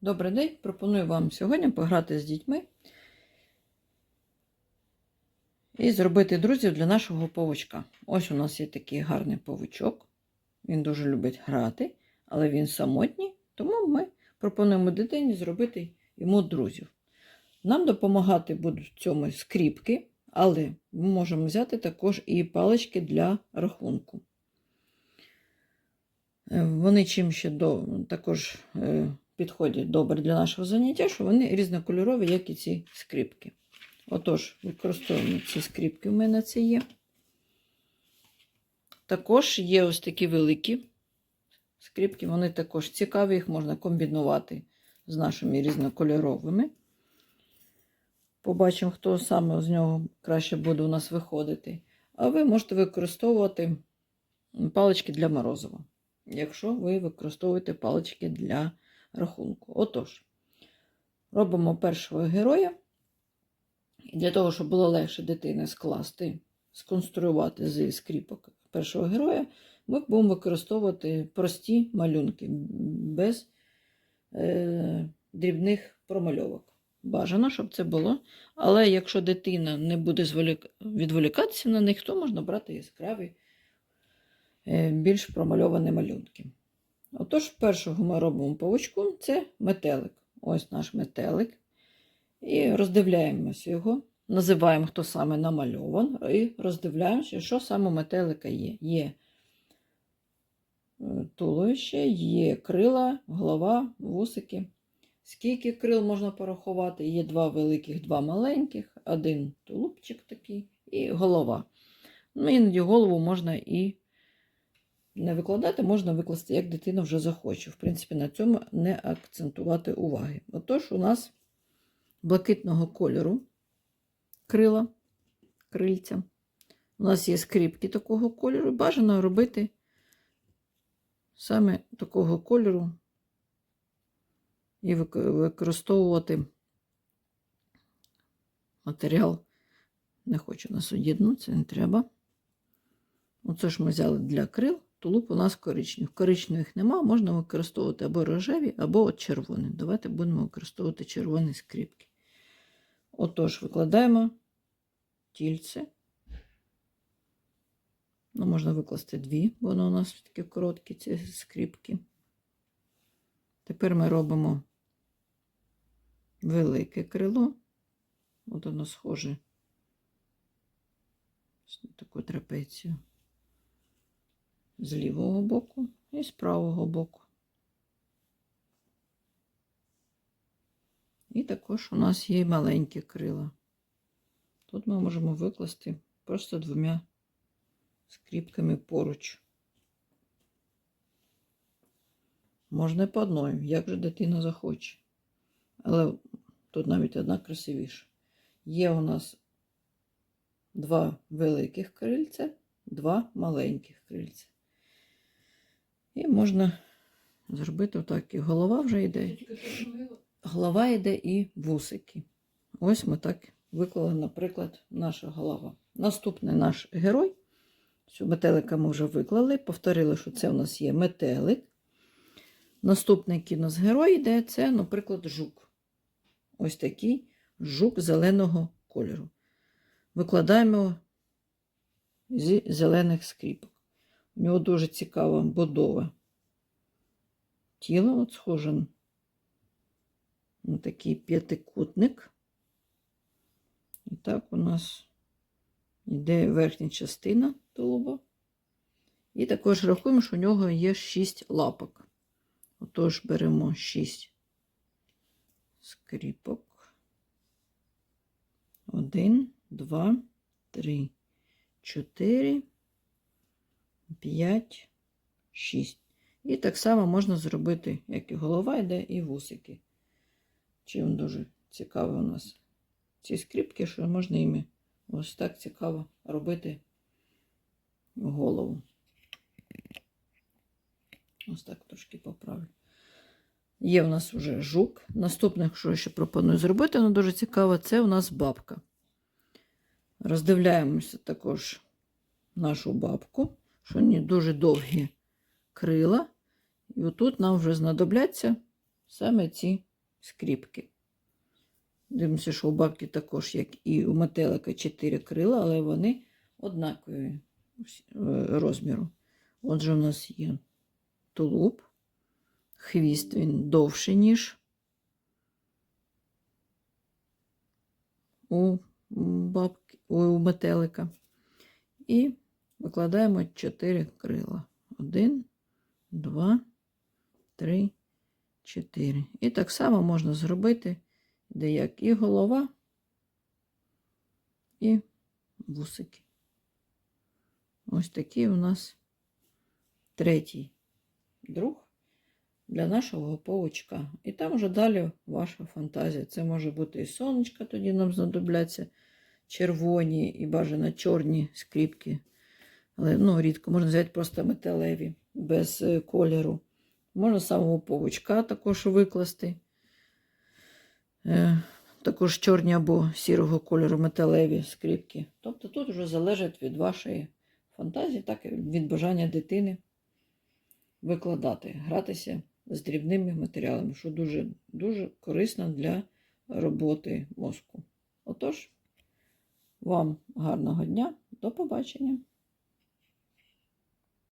Добрий день! Пропоную вам сьогодні пограти з дітьми і зробити друзів для нашого павучка. Ось у нас є такий гарний павучок. Він дуже любить грати, але він самотній, тому ми пропонуємо дитині зробити йому друзів. Нам допомагати будуть в цьому скріпки, але ми можемо взяти також і палички для рахунку. Е, Вони чим ще до, також е, підходять добре для нашого заняття, що вони різнокольорові, як і ці скріпки. Отож, використовуємо ці скріпки, у мене це є. Також є ось такі великі скріпки, вони також цікаві, їх можна комбінувати з нашими різнокольоровими. Побачимо, хто саме з нього краще буде у нас виходити. А ви можете використовувати палички для морозива, якщо ви використовуєте палички для рахунку. Отож, робимо першого героя. І для того, щоб було легше дитини скласти, сконструювати зі скріпок першого героя, ми будемо використовувати прості малюнки без е, дрібних промальовок. Бажано, щоб це було. Але якщо дитина не буде відволікатися на них, то можна брати яскраві, е, більш промальовані малюнки. Отож, першого ми робимо павучку це метелик. Ось наш метелик. І роздивляємося його, називаємо, хто саме намальован, і роздивляємося, що саме метелика є. Є е, туловище, є крила, голова, вусики. Скільки крил можна порахувати? Є два великих, два маленьких, один тулубчик такий і голова. Ну, іноді голову можна і не викладати, можна викласти, як дитина вже захоче. В принципі, на цьому не акцентувати уваги. Отож, у нас блакитного кольору крила, крильця. У нас є скріпки такого кольору. Бажано робити саме такого кольору і використовувати матеріал. Не хочу на судідну, це не треба. Оце ж ми взяли для крил. Тулуб у нас коричневий. Коричневих нема, можна використовувати або рожеві, або от червоні. Давайте будемо використовувати червоні скріпки. Отож, викладаємо тільце. Ну, можна викласти дві, бо воно у нас такі короткі ці скріпки. Тепер ми робимо велике крило. От воно схоже на таку трапецію з лівого боку і з правого боку. І також у нас є маленькі крила. Тут ми можемо викласти просто двома скріпками поруч. Можна по одною, як же дитина захоче. Але тут навіть одна красивіша. Є у нас два великих крильця, два маленьких крильця. І можна зробити отак. І голова вже йде. Голова йде і вусики. Ось ми так виклали, наприклад, наша голова. Наступний наш герой. Цю метелика ми вже виклали. Повторили, що це у нас є метелик. Наступний нас герой йде, це, наприклад, жук. Ось такий жук зеленого кольору. Викладаємо зі зелених скріпок. У нього дуже цікаве будова тіло, от схоже на такий п'ятикутник. І так у нас йде верхня частина тулуба. І також рахуємо, що у нього є 6 лапок. Отож, беремо 6 скріпок. 1, 2, 3, 4, 5, 6. І так само можна зробити, як і голова йде, і вусики. Чим дуже цікаво у нас ці скріпки, що можна іми ось так цікаво робити голову. Ось так трошки поправлю. Є в нас вже жук. Наступне, що я ще пропоную зробити, воно дуже цікаво, це у нас бабка. Роздивляємося також нашу бабку, що вони дуже довгі крила. І отут нам вже знадобляться саме ці скріпки. Дивимося, що у бабки також, як і у метелика, 4 крила, але вони однакові е, розміру. Отже, у нас є тулуб, хвіст він довший, ніж у бабки, у метелика. І викладаємо 4 крила. Один, два, три, чотири. І так само можна зробити, де як і голова, і вусики. Ось такий у нас третій друг для нашого павучка. І там вже далі ваша фантазія. Це може бути і сонечка, тоді нам знадобляться червоні і бажано чорні скріпки. Але ну, рідко можна взяти просто металеві, без е, кольору. Можна самого павучка також викласти. Е, також чорні або сірого кольору металеві скріпки. Тобто тут вже залежить від вашої фантазії, так і від бажання дитини викладати, гратися з дрібними матеріалами, що дуже, дуже корисно для роботи мозку. Отож, вам гарного дня, до побачення!